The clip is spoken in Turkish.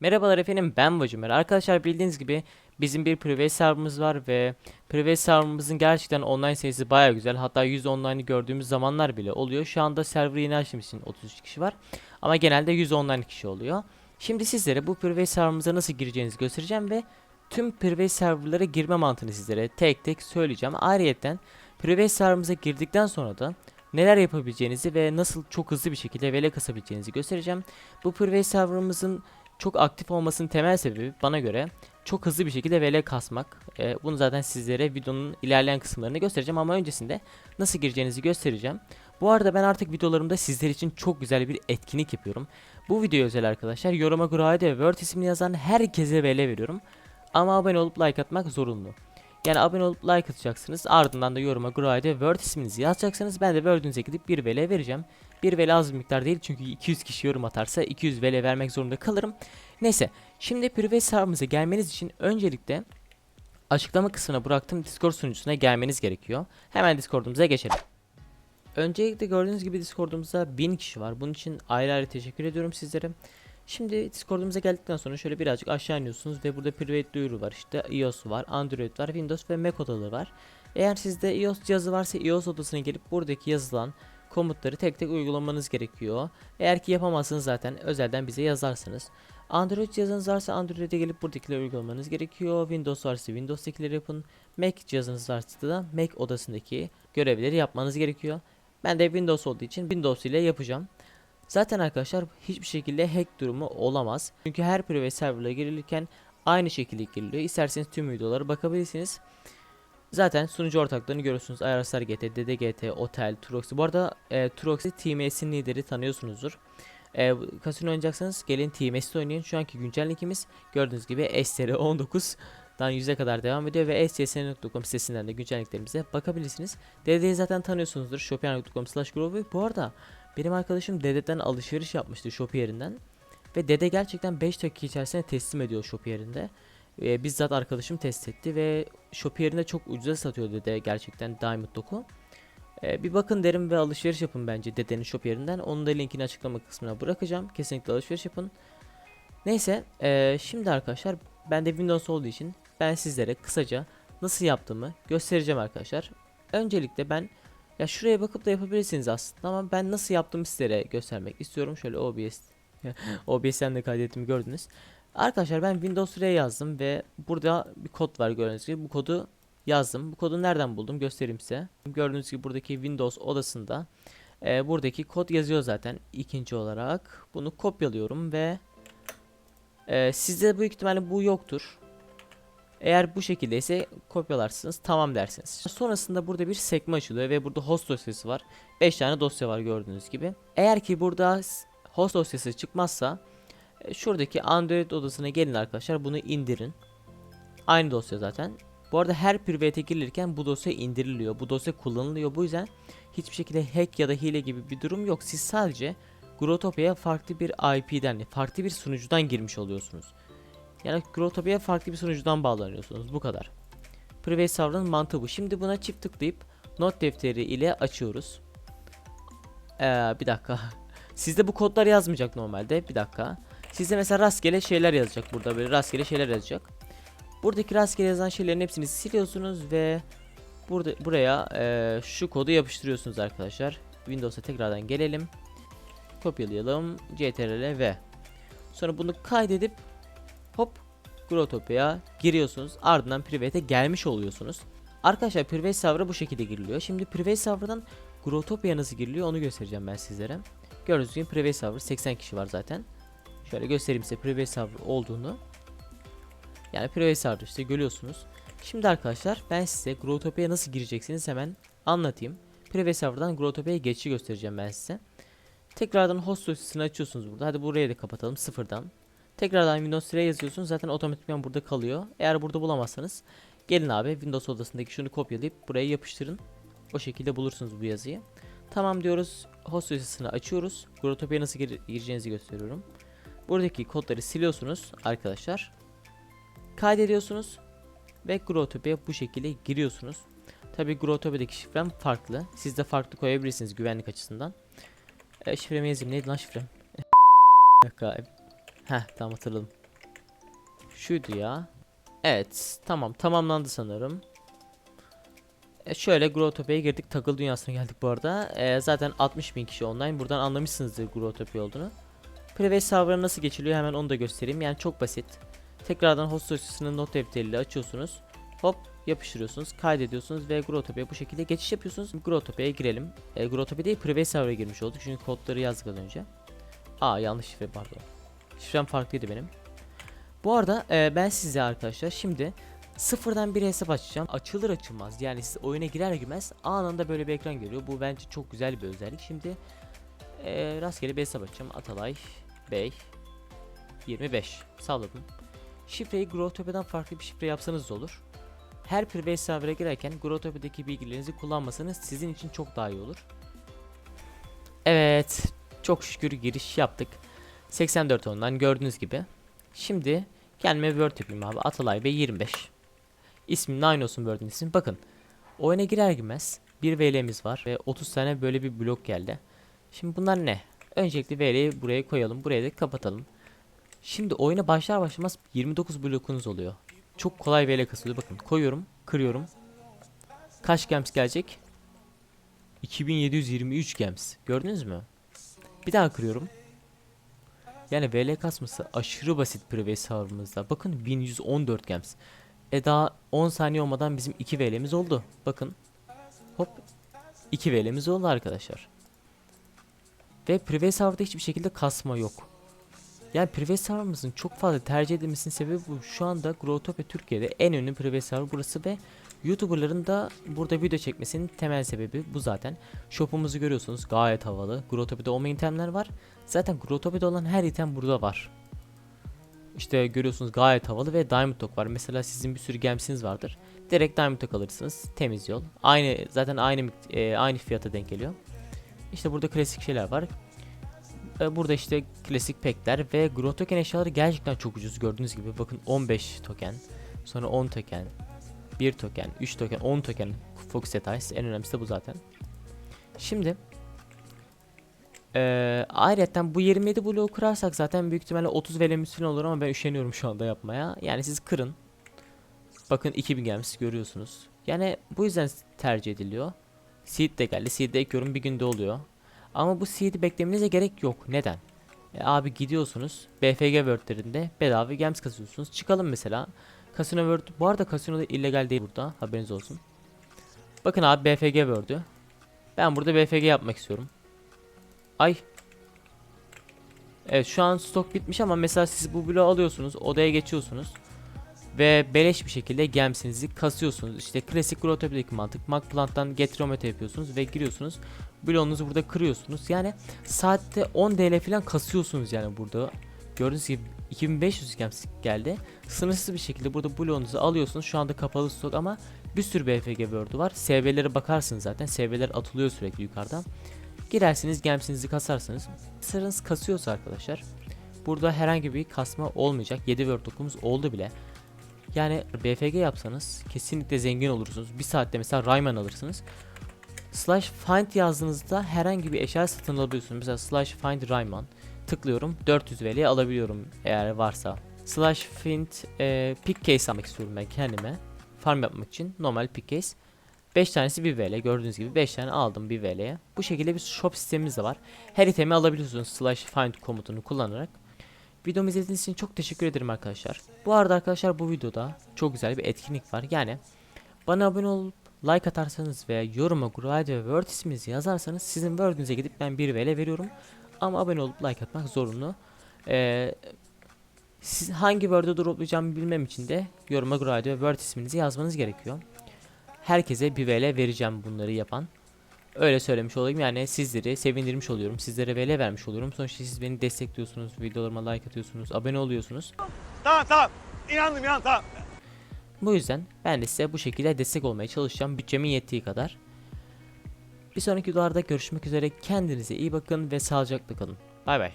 Merhabalar efendim ben Vacimer. Arkadaşlar bildiğiniz gibi bizim bir private serverımız var ve private serverımızın gerçekten online sayısı baya güzel. Hatta 100 online'ı gördüğümüz zamanlar bile oluyor. Şu anda server yeni açtığım için 33 kişi var. Ama genelde 100 online kişi oluyor. Şimdi sizlere bu private serverımıza nasıl gireceğinizi göstereceğim ve tüm private serverlara girme mantığını sizlere tek tek söyleyeceğim. Ayrıyeten private serverımıza girdikten sonra da neler yapabileceğinizi ve nasıl çok hızlı bir şekilde vele kasabileceğinizi göstereceğim. Bu private serverımızın çok aktif olmasının temel sebebi bana göre çok hızlı bir şekilde VL kasmak. Ee, bunu zaten sizlere videonun ilerleyen kısımlarını göstereceğim ama öncesinde nasıl gireceğinizi göstereceğim. Bu arada ben artık videolarımda sizler için çok güzel bir etkinlik yapıyorum. Bu video özel arkadaşlar. Yoruma Grade ve Word ismini yazan herkese VL veriyorum. Ama abone olup like atmak zorunlu. Yani abone olup like atacaksınız. Ardından da yoruma ve Word isminizi yazacaksınız. Ben de Word'ünüze gidip bir VL vereceğim. Bir VL az bir miktar değil çünkü 200 kişi yorum atarsa 200 VL vermek zorunda kalırım. Neyse şimdi private server'ımıza gelmeniz için öncelikle açıklama kısmına bıraktığım Discord sunucusuna gelmeniz gerekiyor. Hemen Discord'umuza geçelim. Öncelikle gördüğünüz gibi Discord'umuzda 1000 kişi var. Bunun için ayrı ayrı teşekkür ediyorum sizlere. Şimdi Discord'umuza geldikten sonra şöyle birazcık aşağı iniyorsunuz ve burada private duyuru var. İşte iOS var, Android var, Windows ve Mac odaları var. Eğer sizde iOS cihazı varsa iOS odasına gelip buradaki yazılan komutları tek tek uygulamanız gerekiyor. Eğer ki yapamazsınız zaten özelden bize yazarsınız. Android cihazınız varsa Android'e gelip buradakileri uygulamanız gerekiyor. Windows varsa Windows'takileri yapın. Mac cihazınız varsa da Mac odasındaki görevleri yapmanız gerekiyor. Ben de Windows olduğu için Windows ile yapacağım. Zaten arkadaşlar hiçbir şekilde hack durumu olamaz. Çünkü her private server'a girilirken aynı şekilde giriliyor. İsterseniz tüm videolara bakabilirsiniz. Zaten sunucu ortaklarını görüyorsunuz. Ayarasar GT, DDGT, Otel, Troxy. Bu arada e, Troxy TMS'in lideri tanıyorsunuzdur. E, kasino oynayacaksanız gelin TMS'de oynayın. Şu anki güncel linkimiz gördüğünüz gibi STR19'dan 100'e kadar devam ediyor ve scsn.com sitesinden de güncelliklerimize bakabilirsiniz. DD'yi zaten tanıyorsunuzdur. Shopee.com slash Bu arada benim arkadaşım Dede'den alışveriş yapmıştı Shopee yerinden. Ve Dede gerçekten 5 dakika içerisinde teslim ediyor Shopee yerinde. Ee, bizzat arkadaşım test etti ve Shopee yerinde çok ucuza satıyor Dede gerçekten Diamond Doku. Ee, bir bakın derim ve alışveriş yapın bence Dede'nin Shopee yerinden. Onun da linkini açıklama kısmına bırakacağım. Kesinlikle alışveriş yapın. Neyse ee, şimdi arkadaşlar ben de Windows olduğu için ben sizlere kısaca nasıl yaptığımı göstereceğim arkadaşlar. Öncelikle ben ya şuraya bakıp da yapabilirsiniz aslında ama ben nasıl yaptığımı sizlere göstermek istiyorum. Şöyle OBS OBS'ten de kaydettiğimi gördünüz. Arkadaşlar ben Windows R yazdım ve burada bir kod var gördüğünüz gibi. Bu kodu yazdım. Bu kodu nereden buldum göstereyim size. Gördüğünüz gibi buradaki Windows odasında e, buradaki kod yazıyor zaten ikinci olarak. Bunu kopyalıyorum ve e, sizde büyük ihtimalle bu yoktur. Eğer bu şekilde ise kopyalarsınız tamam dersiniz. Sonrasında burada bir sekme açılıyor ve burada host dosyası var. 5 tane dosya var gördüğünüz gibi. Eğer ki burada host dosyası çıkmazsa e, şuradaki Android odasına gelin arkadaşlar bunu indirin. Aynı dosya zaten. Bu arada her private'e girilirken bu dosya indiriliyor. Bu dosya kullanılıyor. Bu yüzden hiçbir şekilde hack ya da hile gibi bir durum yok. Siz sadece Grotopia'ya farklı bir IP'den, farklı bir sunucudan girmiş oluyorsunuz. Yani Grotopia'ya farklı bir sunucudan bağlanıyorsunuz. Bu kadar. Private server'ın mantığı bu. Şimdi buna çift tıklayıp not defteri ile açıyoruz. Ee, bir dakika. Sizde bu kodlar yazmayacak normalde. Bir dakika. Sizde mesela rastgele şeyler yazacak burada böyle rastgele şeyler yazacak. Buradaki rastgele yazan şeylerin hepsini siliyorsunuz ve burada buraya e, şu kodu yapıştırıyorsunuz arkadaşlar. Windows'a tekrardan gelelim. Kopyalayalım. CTRL V. Sonra bunu kaydedip hop Growtopia'ya giriyorsunuz. Ardından private'e gelmiş oluyorsunuz. Arkadaşlar private server'a bu şekilde giriliyor. Şimdi private server'dan Growtopia nasıl giriliyor onu göstereceğim ben sizlere. Gördüğünüz gibi private server 80 kişi var zaten. Şöyle göstereyim size private server olduğunu. Yani private server işte görüyorsunuz. Şimdi arkadaşlar ben size Growtopia'ya nasıl gireceksiniz hemen anlatayım. Private server'dan Growtopia'ya geçişi göstereceğim ben size. Tekrardan host dosyasını açıyorsunuz burada. Hadi burayı da kapatalım sıfırdan. Tekrardan Windows 3'e yazıyorsunuz. Zaten otomatikman burada kalıyor. Eğer burada bulamazsanız gelin abi Windows odasındaki şunu kopyalayıp buraya yapıştırın. O şekilde bulursunuz bu yazıyı. Tamam diyoruz. Host dosyasını açıyoruz. Growtopia'ya nasıl gir gireceğinizi gösteriyorum. Buradaki kodları siliyorsunuz arkadaşlar. Kaydediyorsunuz. Ve Growtopia'ya bu şekilde giriyorsunuz. Tabi Growtopia'daki şifrem farklı. Siz de farklı koyabilirsiniz güvenlik açısından. E, şifremi yazayım. Neydi lan şifrem? Dakika. Heh tamam hatırladım. Şuydu ya. Evet tamam tamamlandı sanırım. E şöyle Growtopia'ya girdik takıl dünyasına geldik bu arada. E, zaten 60 bin kişi online buradan anlamışsınızdır Growtopia olduğunu. Private server'a nasıl geçiliyor hemen onu da göstereyim. Yani çok basit. Tekrardan host dosyasını not defteriyle açıyorsunuz. Hop yapıştırıyorsunuz, kaydediyorsunuz ve Growtopia'ya bu şekilde geçiş yapıyorsunuz. Growtopia'ya girelim. E, Growtopia değil Private server'a girmiş olduk çünkü kodları yazdık az önce. Aa yanlış şifre pardon. Şifrem farklıydı benim. Bu arada e, ben size arkadaşlar şimdi sıfırdan bir hesap açacağım. Açılır açılmaz yani siz oyuna girer girmez anında böyle bir ekran geliyor. Bu bence çok güzel bir özellik. Şimdi e, rastgele bir hesap açacağım. Atalay Bey 25 salladım. Şifreyi Growtopia'dan farklı bir şifre yapsanız da olur. Her private server'a girerken Growtopia'daki bilgilerinizi kullanmasanız sizin için çok daha iyi olur. Evet, çok şükür giriş yaptık. 84 ondan gördüğünüz gibi. Şimdi kendime Word yapayım abi. Atalay Bey 25. İsmim aynı olsun Word'ün ismi. Bakın. Oyuna girer girmez bir VL'miz var ve 30 tane böyle bir blok geldi. Şimdi bunlar ne? Öncelikle VL'yi buraya koyalım. Buraya da kapatalım. Şimdi oyuna başlar başlamaz 29 blokunuz oluyor. Çok kolay VL kasılıyor. Bakın koyuyorum, kırıyorum. Kaç gems gelecek? 2723 gems. Gördünüz mü? Bir daha kırıyorum. Yani VL kasması aşırı basit private server'ımızda. Bakın 1114 gems. E daha 10 saniye olmadan bizim 2 VL'miz oldu. Bakın. Hop. 2 VL'miz oldu arkadaşlar. Ve private server'da hiçbir şekilde kasma yok. Yani private server'ımızın çok fazla tercih edilmesinin sebebi bu. Şu anda Growtopia Türkiye'de en ünlü private server burası ve YouTuber'ların da burada video çekmesinin temel sebebi bu zaten. Shop'umuzu görüyorsunuz gayet havalı. Growtopia'da olmayan itemler var. Zaten Growtopia'da olan her item burada var. İşte görüyorsunuz gayet havalı ve Diamond Dog var. Mesela sizin bir sürü gemsiniz vardır. Direkt Diamond Dog alırsınız. Temiz yol. Aynı zaten aynı e, aynı fiyata denk geliyor. İşte burada klasik şeyler var. E, Burada işte klasik pekler ve Grow Token eşyaları gerçekten çok ucuz gördüğünüz gibi bakın 15 token sonra 10 token 1 token 3 token 10 token Focus Details en önemlisi de bu zaten. Şimdi ee, ayrıca bu 27 bloğu kırarsak zaten büyük ihtimalle 30 velemiz falan olur ama ben üşeniyorum şu anda yapmaya. Yani siz kırın. Bakın 2000 gelmiş görüyorsunuz. Yani bu yüzden tercih ediliyor. Seed de geldi. Seed de ekliyorum bir günde oluyor. Ama bu seed'i beklemenize gerek yok. Neden? E, abi gidiyorsunuz BFG World'lerinde bedava gems kasıyorsunuz. Çıkalım mesela. Casino World bu arada Casino da illegal değil burada. Haberiniz olsun. Bakın abi BFG World'ü. Ben burada BFG yapmak istiyorum. Ay. Evet şu an stok bitmiş ama mesela siz bu bloğu alıyorsunuz. Odaya geçiyorsunuz. Ve beleş bir şekilde gemsinizi kasıyorsunuz. İşte klasik Grotopya'daki mantık. Magplant'tan Getrometer yapıyorsunuz ve giriyorsunuz. Bloğunuzu burada kırıyorsunuz. Yani saatte 10 TL falan kasıyorsunuz yani burada. Gördüğünüz gibi 2500 gems geldi. Sınırsız bir şekilde burada bloğunuzu alıyorsunuz. Şu anda kapalı stok ama bir sürü BFG World'u var. SV'lere bakarsınız zaten. SV'ler atılıyor sürekli yukarıdan. Girersiniz gemsinizi kasarsınız. Sırınız kasıyorsa arkadaşlar. Burada herhangi bir kasma olmayacak. 7 World okumuz oldu bile. Yani BFG yapsanız kesinlikle zengin olursunuz. Bir saatte mesela Rayman alırsınız. Slash find yazdığınızda herhangi bir eşya satın alabiliyorsunuz. Mesela slash find Rayman tıklıyorum 400 VL alabiliyorum eğer varsa. Slash find e, pick case almak istiyorum ben kendime. Farm yapmak için normal pick case. 5 tanesi 1 VL gördüğünüz gibi 5 tane aldım 1 VL'ye. Bu şekilde bir shop sistemimiz de var. Her itemi alabiliyorsunuz slash find komutunu kullanarak. Videomu izlediğiniz için çok teşekkür ederim arkadaşlar. Bu arada arkadaşlar bu videoda çok güzel bir etkinlik var. Yani bana abone olup like atarsanız veya yoruma Grade ve Word isminizi yazarsanız sizin Word'ünüze gidip ben 1 VL veriyorum. Ama abone olup like atmak zorunlu. Ee, siz hangi Word'e droplayacağımı bilmem için de yoruma Grade ve Word isminizi yazmanız gerekiyor. Herkese 1 VL vereceğim bunları yapan. Öyle söylemiş olayım yani sizleri sevindirmiş oluyorum. Sizlere VL vermiş oluyorum. Sonuçta siz beni destekliyorsunuz. Videolarıma like atıyorsunuz. Abone oluyorsunuz. Tamam tamam. İnandım inan tamam. Bu yüzden ben de size bu şekilde destek olmaya çalışacağım. Bütçemin yettiği kadar. Bir sonraki videolarda görüşmek üzere. Kendinize iyi bakın ve sağlıcakla kalın. Bay bay.